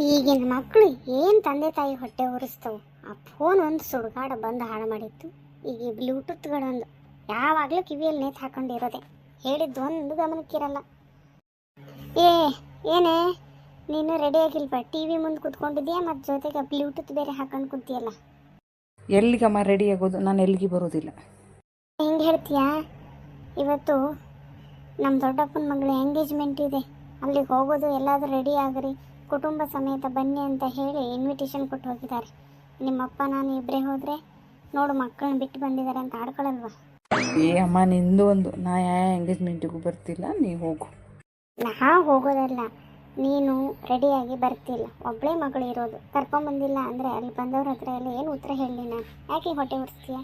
ಈಗಿನ ಮಕ್ಕಳು ಏನು ತಂದೆ ತಾಯಿ ಹೊಟ್ಟೆ ಉರಿಸ್ತವು ಆ ಫೋನ್ ಒಂದು ಸುಡುಗಾಡ ಬಂದು ಹಾಳು ಮಾಡಿತ್ತು. ಈಗ ಬ್ಲೂಟೂತ್ಗಳೊಂದು ಯಾವಾಗಲೂ ಕಿವಿಯಲ್ಲಿ ನೇತು ಹಾಕೊಂಡಿರೋದೆ. ಹೇಳಿದ್ದು ಒಂದು ಗಮನಕ್ಕಿರಲ್ಲ. ಏ ಏನೇ? ನೀನು ರೆಡಿ ಆಗಿಲ್ವಾ? ಟಿ ವಿ ಮುಂದೆ ಕೂತ್ಕೊಂಡಿದ್ಯಾ ಮತ್ತು ಜೊತೆಗೆ ಬ್ಲೂಟೂತ್ ಬೇರೆ ಹಾಕೊಂಡು ಕುಂತಿಯಲ್ಲ? ಎಲ್ಲಿಗಮ್ಮ ರೆಡಿ ಆಗೋದು? ನಾನು ಎಲ್ಲಿಗೆ ಬರೋದಿಲ್ಲ. ಹೆಂಗೆ ಹೇಳ್ತೀಯಾ? ಇವತ್ತು ನಮ್ಮ ದೊಡ್ಡಪ್ಪನ ಮಗಳ ಎಂಗೇಜ್ಮೆಂಟ್ ಇದೆ. ಅಲ್ಲಿಗೆ ಹೋಗೋದು ಎಲ್ಲಾದರೂ ರೆಡಿ ಆಗ್ರಿ. ಕುಟುಂಬ ಸಮೇತ ಬನ್ನಿ ಅಂತ ಹೇಳಿ ಇನ್ವಿಟೇಷನ್ ಕೊಟ್ಟು ಹೋಗಿದ್ದಾರೆ. ನಿಮ್ಮಪ್ಪ ನಾನು ಇಬ್ಬರೇ ಹೋದರೆ ನೋಡು ಮಕ್ಕಳನ್ನ ಬಿಟ್ಟು ಬಂದಿದ್ದಾರೆ ಅಂತ ಆಡ್ಕೊಳ್ಳಲ್ವಾ? ಏ ಅಮ್ಮ ನಿಂದು ಒಂದು ನಾ ಯಾವ ಎಂಗೇಜ್ಮೆಂಟಿಗೂ ಬರ್ತಿಲ್ಲ ನೀ ಹೋಗು. ನಾ ಹೋಗೋದಲ್ಲ ನೀನು ರೆಡಿಯಾಗಿ ಬರ್ತಿಲ್ಲ. ಒಬ್ಬಳೇ ಮಗಳು ಇರೋದು. ಕರ್ಕೊಂಬಂದಿಲ್ಲ ಅಂದರೆ ಅಲ್ಲಿ ಬಂದವ್ರ ಹತ್ರ ಎಲ್ಲ ಏನು ಉತ್ತರ ಹೇಳಲಿ ನಾನು? ಯಾಕೆ ಹೊಟ್ಟೆ ಉರಿಸ್ತೀಯ?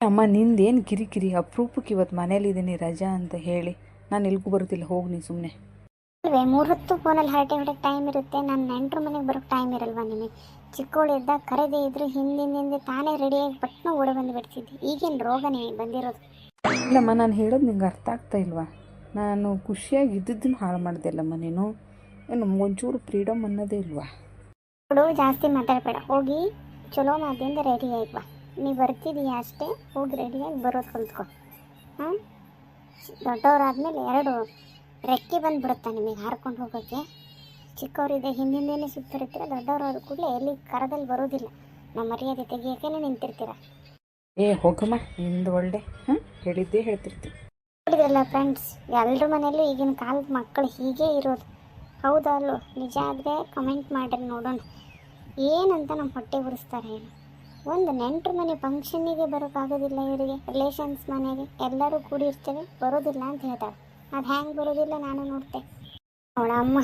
ಅಮ್ಮ ನಿಂದೇನು ಕಿರಿಕಿರಿ? ಅಪ್ರೂಪಕ್ಕೆ ಇವತ್ತು ಮನೇಲಿದ್ದೀನಿ ರಜಾ ಅಂತ ಹೇಳಿ. ನಾನು ಎಲ್ಗೂ ಬರುತ್ತಿಲ್ಲ ಹೋಗು ನೀ ಸುಮ್ಮನೆ ಅಲ್ವೇ ಮೂರು ಹೊತ್ತು ಫೋನಲ್ಲಿ ಹರಟೆ ಹೊಡಕ್ಕೆ ಟೈಮ್ ಇರುತ್ತೆ. ನನ್ನ ನೆಂಟ್ರ ಮನೆಗೆ ಬರೋಕ್ಕೆ ಟೈಮ್ ಇರಲ್ವಾ ನಿಮಗೆ ಚಿಕ್ಕವಳಿದ್ದಾಗ ಕರೆದೇ ಇದ್ರೆ ಹಿಂದಿನ ಹಿಂದೆ ತಾನೇ ರೆಡಿಯಾಗಿ ಪಟ್ನ ಓಡಿ ಬಂದು ಬಿಡ್ತಿದ್ದೆ. ಈಗೇನು ರೋಗ ನಿಮಗೆ ಬಂದಿರೋದು? ಇಲ್ಲಮ್ಮ ನಾನು ಹೇಳೋದು ನಿಂಗೆ ಅರ್ಥ ಆಗ್ತಾ ಇಲ್ವಾ? ನಾನು ಖುಷಿಯಾಗಿ ಇದ್ದದ್ದನ್ನು ಹಾಳು ಮಾಡಿದೆ ಅಲ್ಲಮ್ಮ ನೀನು. ಏನು ಒಂಚೂರು ಫ್ರೀಡಮ್ ಅನ್ನೋದೇ ಇಲ್ವಾ? ನೋಡು ಜಾಸ್ತಿ ಮಾತಾಡಬೇಡ. ಹೋಗಿ ಚಲೋ ಮಾತಿಂದ ರೆಡಿ ಆಗಿ ಬಾ ನೀವು ಬರ್ತಿದೀಯ ಅಷ್ಟೇ ಹೋಗಿ ರೆಡಿಯಾಗಿ ಬರೋದು ಕಲ್ತ್ಕೊ ಹಾಂ ದೊಡ್ಡವರಾದ್ಮೇಲೆ ಎರಡು ರೆಕ್ಕೆ ಬಂದುಬಿಡುತ್ತೆ ನಿಮಗೆ ಹಾರ್ಕೊಂಡು ಹೋಗೋಕ್ಕೆ? ಚಿಕ್ಕವರಿದೆ ಹಿಂದಿಂದೇನೆ ಸುತ್ತಿರ್ತೀರ ದೊಡ್ಡವರು ಆದ ಕೂಡಲೇ ಎಲ್ಲಿ ಕರದಲ್ಲಿ ಬರೋದಿಲ್ಲ. ನಮ್ಮ ಮರ್ಯಾದೆ ತೆಗಿಯೋಕೆ ನಿಂತಿರ್ತೀರ? ಏ ಹೋಗಮ್ಮ ನಿಂದು ಒಳ್ಳೆ. ಹ್ಞೂ ಹೇಳಿದ್ದೇ ಹೇಳ್ತಿರ್ತೀವಿ ನೋಡಿದ್ರಲ್ಲ ಫ್ರೆಂಡ್ಸ್ ಎಲ್ಲರ ಮನೆಯಲ್ಲೂ ಈಗಿನ ಕಾಲದ ಮಕ್ಕಳು ಹೀಗೆ ಇರೋದು. ಹೌದಾ ಅಲ್ಲೋ? ನಿಜ ಆದರೆ ಕಮೆಂಟ್ ಮಾಡಿರಿ ನೋಡೋಣ. ಏನಂತ ನಮ್ಮ ಹೊಟ್ಟೆ ಉರಿಸ್ತಾರೆ ಏನು. ಒಂದು ನೆಂಟ್ರ ಮನೆ ಫಂಕ್ಷನ್ನಿಗೆ ಬರೋಕ್ಕಾಗೋದಿಲ್ಲ ಇವರಿಗೆ. ರಿಲೇಷನ್ಸ್ ಮನೆಗೆ ಎಲ್ಲರೂ ಕೂಡಿರ್ತೇವೆ ಬರೋದಿಲ್ಲ ಅಂತ ಹೇಳ್ತಾರೆ. ಅದು ಹ್ಯಾಂಗೆ ಬರೋದಿಲ್ಲ ನಾನು ನೋಡ್ತೆ. ಅವಳ ಅಮ್ಮ